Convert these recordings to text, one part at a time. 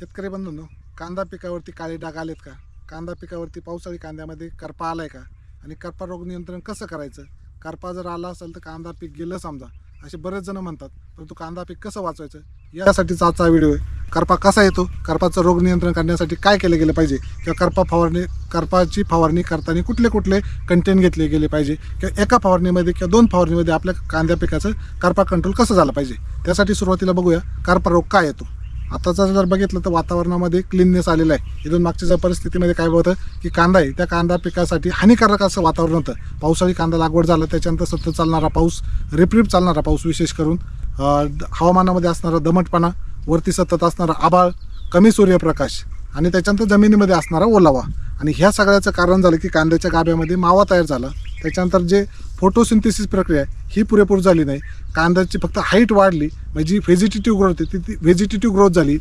शेतकरी बंधूंनो कांदा पिकावरती काळे डाग आलेत का? कांदा पिकावरती पावसाळी कांद्यामध्ये करपा आलाय का? आणि करपा रोग नियंत्रण कसं करायचं? करपा जर आला असेल तर कांदा पीक गेलं समजा असे बरेच जण म्हणतात परंतु कांदा पीक कसं वाचवायचं? यासाठीचा आजचा व्हिडिओ आहे. करपा कसा येतो? करपाचं रोग नियंत्रण करण्यासाठी काय केलं गेलं पाहिजे? किंवा करपा फवारणी करपाची फवारणी करताना कुठले कुठले कंटेन घेतले गेले पाहिजे? किंवा एका फवारणीमध्ये किंवा दोन फवारणीमध्ये आपल्या कांद्या पिकाचं करपा कंट्रोल कसं झालं पाहिजे? त्यासाठी सुरुवातीला बघूया करपा रोग काय येतो? आताचं जर बघितलं तर वातावरणामध्ये क्लीननेस आलेलं आहे. इथून मागच्या ज्या परिस्थितीमध्ये काय होतं की कांदा आहे त्या कांदा पिकासाठी हानिकारक असं वातावरण होतं. पावसाळी कांदा लागवड झालं त्याच्यानंतर सतत चालणारा पाऊस रिपरिप चालणारा पाऊस विशेष करून द- हवामानामध्ये असणारा दमटपणा वरती सतत असणारा आभाळ कमी सूर्यप्रकाश आणि त्याच्यानंतर जमिनीमध्ये असणारा ओलावा. आणि ह्या सगळ्याचं कारण झालं की कांद्याच्या गाभ्यामध्ये मावा तयार झाला. त्याच्यानंतर जे फोटोसिंथेसिस प्रक्रिया आहे, ही पुरेपूर झाली नाही. कांद्याची फक्त हाईट वाढली म्हणजे जी व्हेजिटेटिव्ह ग्रोथ होती ती ती व्हेजिटेटिव्ह ग्रोथ झाली.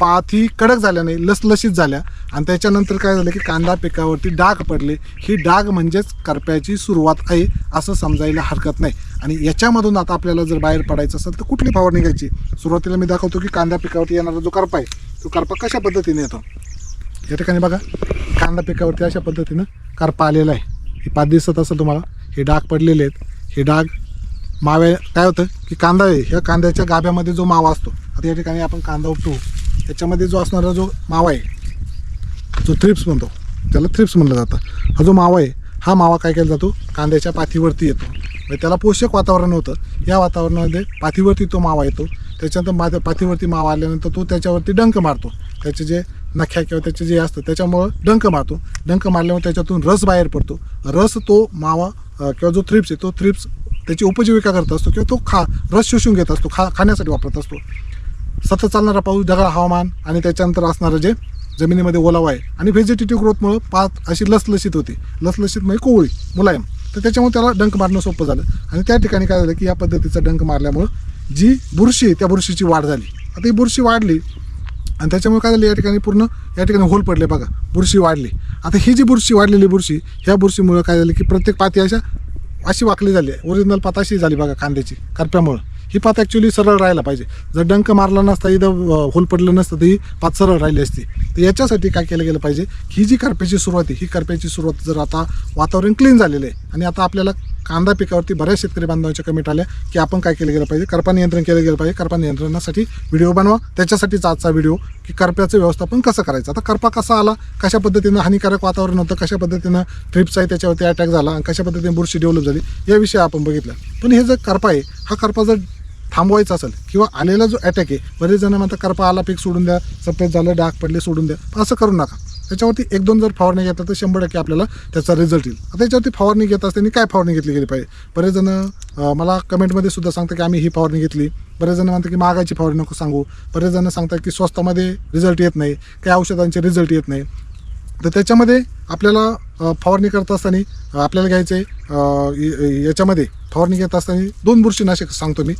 पाथी कडक झाल्या नाही लसलशीत झाल्या. आणि त्याच्यानंतर काय झालं की कांदा पिकावरती डाग पडले. ही डाग म्हणजेच करप्याची सुरुवात आहे असं समजायला हरकत नाही. आणि याच्यामधून आता आपल्याला जर बाहेर पडायचं असेल तर कुठली फवारणी घ्यायची? सुरुवातीला मी दाखवतो की कांदा पिकावरती येणारा जो करपा आहे तो करपा कशा पद्धतीने येतो? या ठिकाणी बघा. कांदा पिकावरती अशा पद्धतीनं करपा आलेला आहे. हे पाच दिसत असेल तुम्हाला हे डाग पडलेले आहेत. हे डाग माव्या काय होतं की कांदा आहे ह्या कांद्याच्या गाभ्यामध्ये जो मावा असतो आता या ठिकाणी आपण कांदा उपटू त्याच्यामध्ये जो असणारा जो मावा आहे जो थ्रिप्स म्हणतो त्याला थ्रिप्स म्हणलं जातं. हा जो मावा आहे हा मावा काय केला जातो? कांद्याच्या पाथीवरती येतो. म्हणजे त्याला पोषक वातावरण होतं. या वातावरणामध्ये पाथीवरती तो मावा येतो. त्याच्यानंतर मा पाथीवरती मावा आल्यानंतर तो त्याच्यावरती डंक मारतो. त्याचे जे नख्या किंवा त्याचे जे असतं त्याच्यामुळं डंक मारतो. डंक मारल्यामुळे त्याच्यातून रस बाहेर पडतो. रस तो मावा किंवा जो थ्रिप्स आहे तो थ्रिप्स त्याची उपजीविका करत असतो किंवा तो खा रस शोषून घेत असतो खा खाण्यासाठी वापरत असतो. सतत चालणारा पाऊस ढगाळ हवामान आणि त्याच्यानंतर असणारं जे जमिनीमध्ये ओलावा आहे आणि व्हेजिटेटिव्ह ग्रोथमुळं पात अशी लसलशीत होती. लसलशीत म्हणजे कोवळी मुलायम. तर त्याच्यामुळे त्याला डंक मारणं सोपं झालं. आणि त्या ठिकाणी काय झालं की या पद्धतीचा डंक मारल्यामुळं जी बुरशी आहे त्या बुरशीची वाढ झाली. आता ही बुरशी वाढली आणि त्याच्यामुळे काय झालं या ठिकाणी पूर्ण या ठिकाणी होल पडले बघा बुरशी वाढली. आता ही जी बुरशी वाढलेली बुरशी ह्या बुरशीमुळे काय झालं की प्रत्येक पाती अशा अशी वाकली झाली. आहे ओरिजिनल पाता अशी झाली बघा कांद्याची करप्यामुळं. ही पात ॲक्च्युली सरळ राहायला पाहिजे. जर डंक मारला नसता इथं होल पडलं नसतं तर ही पात सरळ राहिली असती. तर याच्यासाठी काय केलं गेलं पाहिजे? ही जी करप्याची सुरुवात आहे ही करप्याची सुरुवात जर आता वातावरण क्लीन झालेलं आहे आणि आता आपल्याला कांदा पिकावरती बऱ्याच शेतकरी बांधवांच्या कमेंट आल्या की आपण काय केलं गेलं पाहिजे? करपा नियंत्रण केलं गेलं पाहिजे. करपा नियंत्रणासाठी व्हिडिओ बनवा. त्याच्यासाठीच आजचा व्हिडिओ की करप्याचं व्यवस्थापन कसं करायचं? आता करपा कसा आला? कशा पद्धतीनं हानिकारक वातावरण होतं? कशा पद्धतीनं ट्रिप्स आहे त्याच्यावरती अटॅक झाला? आणि कशा पद्धतीने बुरशी डेव्हलप झाली? याविषयी आपण बघितलं पण हे जर करपा आहे हा करपा जर थांबवायचा असेल किंवा आलेला जो अटॅक आहे बरेच जण म्हणतात करपा आला पीक सोडून द्या. सफेद झालं डाग पडले सोडून द्या. असं करू नका. त्याच्यावरती एक दोन जर फवारणी घेतला तर शंभर टक्के आपल्याला त्याचा रिझल्ट येईल. आता याच्यावरती फवारणी घेत असताना काय फवारणी घेतली गेली पाहिजे? बरेच जण मला कमेंटमध्ये सुद्धा सांगतात की आम्ही ही फवारणी घेतली. बरेच जण म्हणतात की महागाची फवारणी नको सांगू. बरेच जण सांगतात की स्वस्तामध्ये रिझल्ट येत नाही. काही औषधांचे रिझल्ट येत नाही. तर त्याच्यामध्ये आपल्याला फवारणी करत असताना आपल्याला घ्यायचे आहे याच्यामध्ये फवारणी घेत असताना दोन बुरशीनाशक सांगतो मी.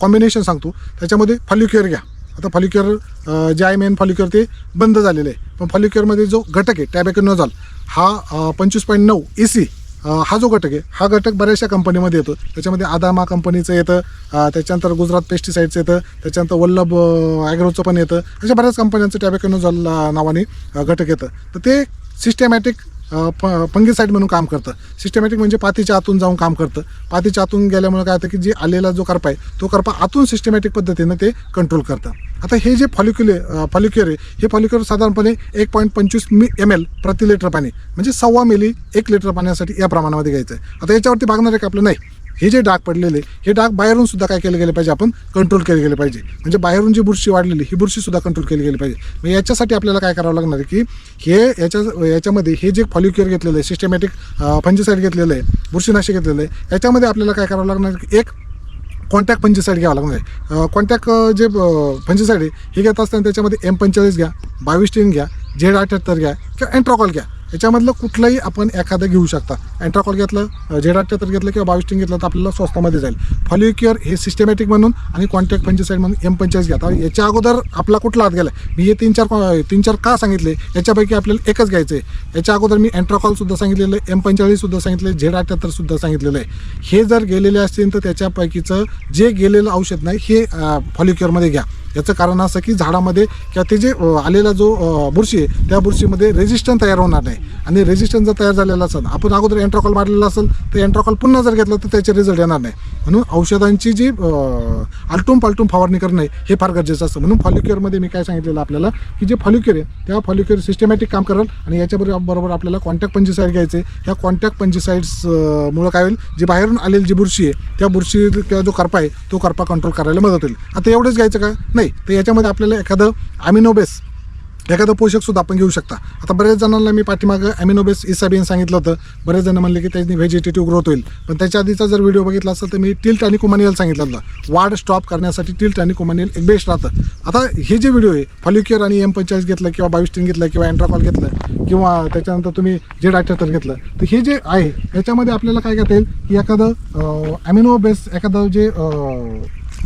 कॉम्बिनेशन सांगतो. त्याच्यामध्ये फॉल्युक्युअर घ्या. आता फॉलिक्युअर जे आहे मेन फॉलिक्युअर ते बंद झालेलं आहे. पण फॉलिक्युअरमध्ये जो घटक आहे टॅबॅकोनोझॉल हा पंचवीस पॉईंट नऊ ए सी हा जो घटक आहे हा घटक बऱ्याचशा कंपनीमध्ये येतो. त्याच्यामध्ये आदामा कंपनीचं येतं त्याच्यानंतर गुजरात पेस्टिसाईडचं येतं त्याच्यानंतर वल्लभ ॲग्रोचं पण येतं. अशा बऱ्याच कंपन्यांचं टॅबॅकोनोझॉल नावाने घटक येतं. तर ते सिस्टमॅटिक फंगिसाईड म्हणून काम करतं. सिस्टमॅटिक म्हणजे पातीच्या आतून जाऊन काम करतं. पातीच्या आतून गेल्यामुळे काय होतं की जे आलेला जो करपा आहे तो करपा आतून सिस्टमॅटिक पद्धतीनं ते कंट्रोल करतं. आता हे जे फॉलिक्युले फॉलिक्युअर आहे हे फॉलिक्युअर साधारणपणे एक पॉईंट पंचवीस मी एम एल प्रति लिटर पाणी म्हणजे सव्वा मिली एक लिटर पाण्यासाठी या प्रमाणामध्ये घ्यायचं आहे. आता याच्यावरती भागणार आहे का आपलं? नाही. हे जे डाग पडलेले हे डाग बाहेरून सुद्धा काय केले गेले पाहिजे? आपण कंट्रोल केले गेले पाहिजे. म्हणजे बाहेरून जी बुरशी वाढलेली ही बुरशीसुद्धा कंट्रोल केली गेली पाहिजे. मग याच्यासाठी आपल्याला काय करावं लागणार आहे की हे याच्या याच्यामध्ये हे जे फॉलिक्युअर घेतलेलं आहे सिस्टमॅटिक फंजीसाईड घेतलेलं आहे बुरशीनाशक घेतलेलं आहे याच्यामध्ये आपल्याला काय करावं लागणार की एक कॉन्टॅक्ट पंचेसाईड घ्यावं लागणार आहे. कॉन्टॅक्ट जे पंचेसाईड आहे हे घेत असताना त्याच्यामध्ये एम पंचेचाळीस घ्या बावीस टीन घ्या झेड अठ्याहत्तर घ्या किंवा अँट्रॉकॉल घ्या. याच्यामधलं कुठलंही आपण एखादं घेऊ शकता. अँट्राकॉल घेतलं झेड तर घेतलं किंवा बावीस टिंग घेतलं तर आपल्याला स्वस्तामध्ये जाईल. फॉलिक्युअर हे सिस्टमॅटिक म्हणून आणि कॉन्टॅक्ट फंजिसाईड म्हणून एम पंचेचाळीस घ्या. आता याच्या अगोदर आपला कुठला हात गेला? मी हे तीन चार तीन चार का सांगितले? याच्यापैकी आपल्याला एकच घ्यायचं आहे याच्या अगोदर मी अँट्राकॉलसुद्धा सांगितलेलं आहे एम पंचेचाळीस सांगितलं आहे झेड अठ्ठ्याहत्तरसुद्धा सांगितलेलं आहे. हे जर गेलेले असतील तर त्याच्यापैकीचं जे गेलेलं औषध नाही हे फॉलिक्युअरमध्ये घ्या. याचं कारण असं की झाडामध्ये किंवा ते जे आलेला जो बुरशी आहे त्या बुरशीमध्ये रेजिस्टन्स तयार होणार नाही. आणि रेजिस्टन्स जर तयार झालेला असेल आपण अगोदर एन्ट्रॉकॉल मारलेला असेल तर एन्ट्रॉकॉल पुन्हा जर घेतलं तर त्याचे रिझल्ट येणार नाही. म्हणून औषधांची जी आलटून पालटून फवारणी करणे हे फार गरजेचं असतं. म्हणून फॉलिक्युअरमध्ये मी काय सांगितलेलं आपल्याला की जे फॉलिक्युअर आहे त्या फॉलिक्युअर सिस्टमॅटिक काम करेल आणि याच्याबरोबर बरोबर आपल्याला कॉन्टॅक्ट पंजीसाईड घ्यायचे. ह्या कॉन्टॅक्ट पंजिसाईड्स मुळे काय होईल? जी बाहेरून आलेली जी बुरशी आहे त्या बुरशी किंवा जो करपा आहे तो करपा कंट्रोल करायला मदत होईल. आता एवढंच घ्यायचं का? नाही. तर याच्यामध्ये आपल्याला एखादं अमिनोबेस एखादं पोषकसुद्धा आपण घेऊ शकता. आता बऱ्याच जणांना मी पाठीमागं ॲमिनोबेस इसाबीन सांगितलं होतं. बरेच जण म्हणले की त्याची व्हेजिटेटिव्ह ग्रोथ होईल. पण त्याच्या आधीचा जर व्हिडिओ बघितला असेल तर मी टिल्ट आणि कुमानियल सांगितलं होतं. वाढ स्टॉप करण्यासाठी टिल्ट आणि कुमानियल एक बेस्ट राहतं. आता हे जे व्हिडिओ आहे फॉलिक्युअर आणि एम पंचाळीस घेतलं किंवा बावीस टीन घेतलं किंवा अँट्राकॉल घेतलं किंवा त्याच्यानंतर तुम्ही जे तर घेतलं तर हे जे आहे याच्यामध्ये आपल्याला काय घेता येईल? की एखादं ॲमिनो बेस एखादं जे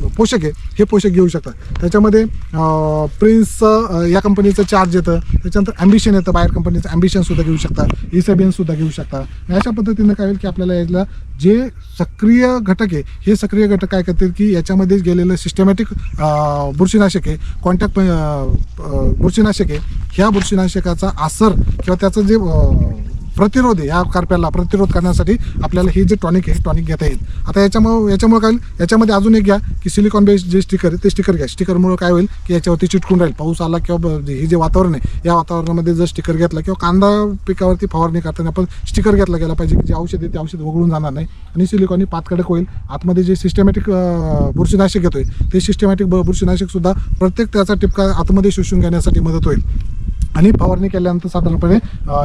पोषक आहे हे पोषक घेऊ शकता त्याच्यामध्ये प्रिन्सचं या कंपनीचं चार्ज येतं. त्याच्यानंतर ॲम्बिशन येतं. बाहेर कंपनीचं ॲम्बिशन सुद्धा घेऊ शकता इसेबियन सुद्धा घेऊ शकता अशा पद्धतीनं काय होईल की आपल्याला याला जे सक्रिय घटक आहे हे सक्रिय घटक काय करतील की याच्यामध्ये गेलेलं सिस्टमॅटिक बुरशीनाशक आहे कॉन्टॅक्ट बुरशीनाशक आहे ह्या बुरशीनाशकाचा असर किंवा त्याचं जे प्रतिरोध आहे. या कारप्याला प्रतिरोध करण्यासाठी आपल्याला हे जे टॉनिक आहे टॉनिक घेता येईल. आता याच्यामुळे याच्यामुळे काय होईल? याच्यामध्ये अजून एक घ्या की सिलिकॉन बेस जे स्टिकर आहे ते स्टिकर घ्या. स्टिकरमुळे काय होईल? की याच्यावरती चिटकून राहील. पाऊस आला किंवा हे जे वातावरण आहे या वातावरणामध्ये जर स्टिकर घेतला किंवा कांदा पिकावरती फवारणी करताना आपण स्टिकर घेतला गेला पाहिजे की जे औषध आहे ते औषध वगळून जाणार नाही. आणि सिलिकॉन पातकडक होईल. आतमध्ये जे सिस्टमॅटिक बुरशीनाशक घेतोय ते सिस्टमॅटिक बुरशीनाशकसुद्धा प्रत्येक त्याचा टिपका आतमध्ये शोषून घेण्यासाठी मदत होईल. आणि फवारणी केल्यानंतर साधारणपणे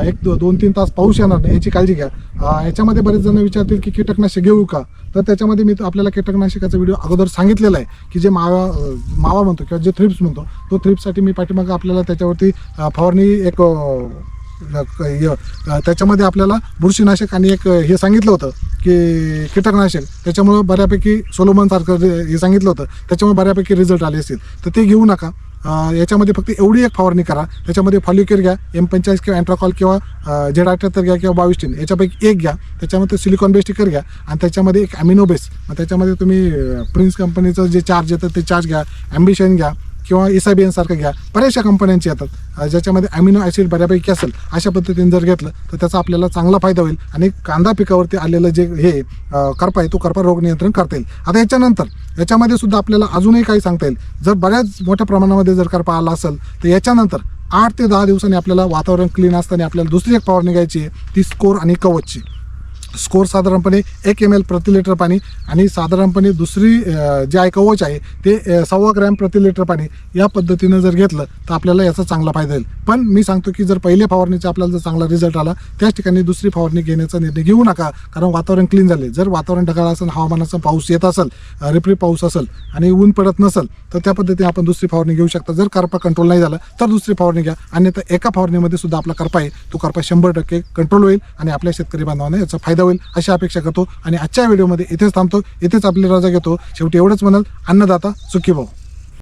एक दोन तीन तास पाऊस येणार नाही याची काळजी घ्या. याच्यामध्ये बरेच जण विचारतील की कीटकनाशक घेऊ का? तर त्याच्यामध्ये मी आपल्याला कीटकनाशकाचा व्हिडिओ अगोदर सांगितलेला आहे की जे मावा मावा म्हणतो किंवा जे थ्रिप्स म्हणतो तो थ्रिप्ससाठी मी पाठीमागं आपल्याला त्याच्यावरती फवारणी एक त्याच्यामध्ये आपल्याला बुरशीनाशक आणि एक हे सांगितलं होतं की कीटकनाशक. त्याच्यामुळं बऱ्यापैकी सोलोमन सारखं हे सांगितलं होतं त्याच्यामुळे बऱ्यापैकी रिझल्ट आले असतील. तर ते घेऊ नका. याच्यामध्ये फक्त एवढी एक फवारणी करा. त्याच्यामध्ये फॉल्युकेर घ्या एम पंचाळीस किंवा अँट्राकॉल किंवा जेड अठ्याहत्तर घ्या किंवा बावीस टीन याच्यापैकी एक घ्या. त्याच्यामध्ये सिलिकॉन बेस्ट स्टिकर घ्या आणि त्याच्यामध्ये एक ॲमिनो बेस मग त्याच्यामध्ये तुम्ही प्रिन्स कंपनीचं जे चार्ज येतं ते चार्ज घ्या. ॲम्बिशन घ्या. किंवा इसाबियन सारखं घ्या. बऱ्याचशा कंपन्यांचे येतात. ज्याच्यामध्ये अमिनो ॲसिड बऱ्यापैकी असेल अशा पद्धतीने जर घेतलं तर त्याचा आपल्याला चांगला फायदा होईल आणि कांदा पिकावरती आलेलं जे हे करपा आहे तो करपा रोग नियंत्रण करता येईल. आता याच्यानंतर याच्यामध्ये सुद्धा आपल्याला अजूनही काही सांगता येईल. जर बऱ्याच मोठ्या प्रमाणामध्ये जर करपा आला असेल तर याच्यानंतर आठ ते दहा दिवसांनी आपल्याला वातावरण क्लीन असताना आपल्याला दुसरी एक फवारणी घ्यायची आहे ती स्कोर आणि कवचची. स्कोर साधारणपणे एक एम एल प्रति लिटर पाणी आणि साधारणपणे दुसरी जे आहे कवच आहे ते सव्वा ग्रॅम प्रति लिटर पाणी या पद्धतीनं जर घेतलं तर आपल्याला याचा चांगला फायदा येईल पण मी सांगतो की जर पहिल्या फवारणीचा आपल्याला जर चांगला रिझल्ट आला त्याच ठिकाणी दुसरी फवारणी घेण्याचा निर्णय घेऊ नका कारण वातावरण क्लीन झाले. जर वातावरण ढगाळ असेल हवामानाचा पाऊस येत असेल रिपरी पाऊस असेल आणि ऊन पडत नसेल तर त्या पद्धतीने आपण दुसरी फवारणी घेऊ शकता. जर करपा कंट्रोल नाही झाला तर दुसरी फवारणी घ्या. अन्यथा एका फवारणीमध्ये सुद्धा आपला करपा आहे. तो करपा शंभर टक्के कंट्रोल होईल आणि आपल्या शेतकरी बांधवांना याचा फायदा होईल अशी अपेक्षा करतो. आणि आजच्या व्हिडिओमध्ये इथेच थांबतो. इथेच आपली रजा घेतो. शेवटी एवढंच म्हणाल. अन्नदाता सुखी भाऊ.